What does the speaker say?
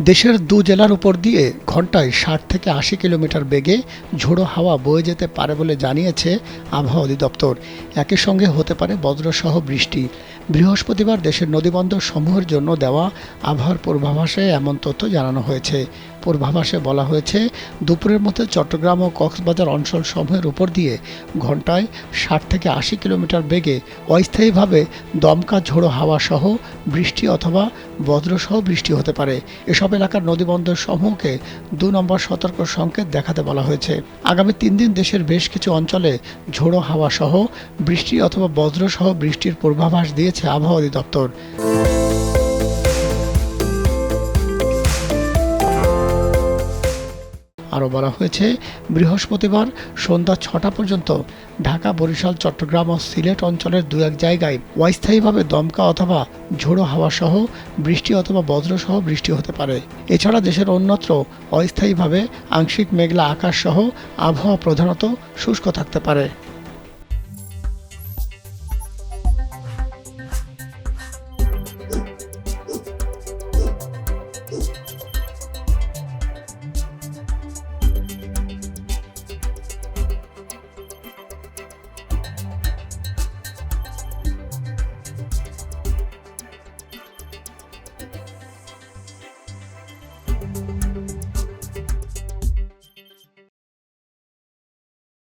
দেশের দু জেলার উপর দিয়ে ঘন্টায় ষাট থেকে আশি কিলোমিটার বেগে ঝোড়ো হাওয়া বয়ে যেতে পারে বলে জানিয়েছে আবহাওয়া অধিদপ্তর। একই সঙ্গে হতে পারে বজ্রসহ বৃষ্টি। বৃহস্পতিবার দেশের নদীবন্দর সমূহের জন্য দেওয়া আবহাওয়ার পূর্বাভাসে এমন তথ্য জানানো হয়েছে। পূর্বাভাসে বলা হয়েছে, দুপুরের মধ্যে চট্টগ্রাম ও কক্সবাজার অঞ্চল সমূহের উপর দিয়ে ঘন্টায় ষাট থেকে আশি কিলোমিটার বেগে অস্থায়ীভাবে দমকা ঝোড়ো হাওয়া সহ বৃষ্টি অথবা বজ্রসহ বৃষ্টি হতে পারে। এসব এলাকার নদীবন্দর সমূহকে দু নম্বর সতর্ক সংকেত দেখাতে বলা হয়েছে। আগামী তিন দিন দেশের বেশ কিছু অঞ্চলে ঝোড়ো হাওয়া সহ বৃষ্টি অথবা বজ্রসহ বৃষ্টির পূর্বাভাস দিয়েছে আবহাওয়া অধিদপ্তর। আরও বলা হয়েছে, বৃহস্পতিবার সন্ধ্যা ছটা পর্যন্ত ঢাকা, বরিশাল, চট্টগ্রাম ও সিলেট অঞ্চলের দু এক জায়গায় অস্থায়ীভাবে দমকা অথবা ঝোড়ো হাওয়া সহ বৃষ্টি অথবা বজ্রসহ বৃষ্টি হতে পারে। এছাড়া দেশের অন্যত্র অস্থায়ীভাবে আংশিক মেঘলা আকাশ সহ আবহাওয়া প্রধানত শুষ্ক থাকতে পারে।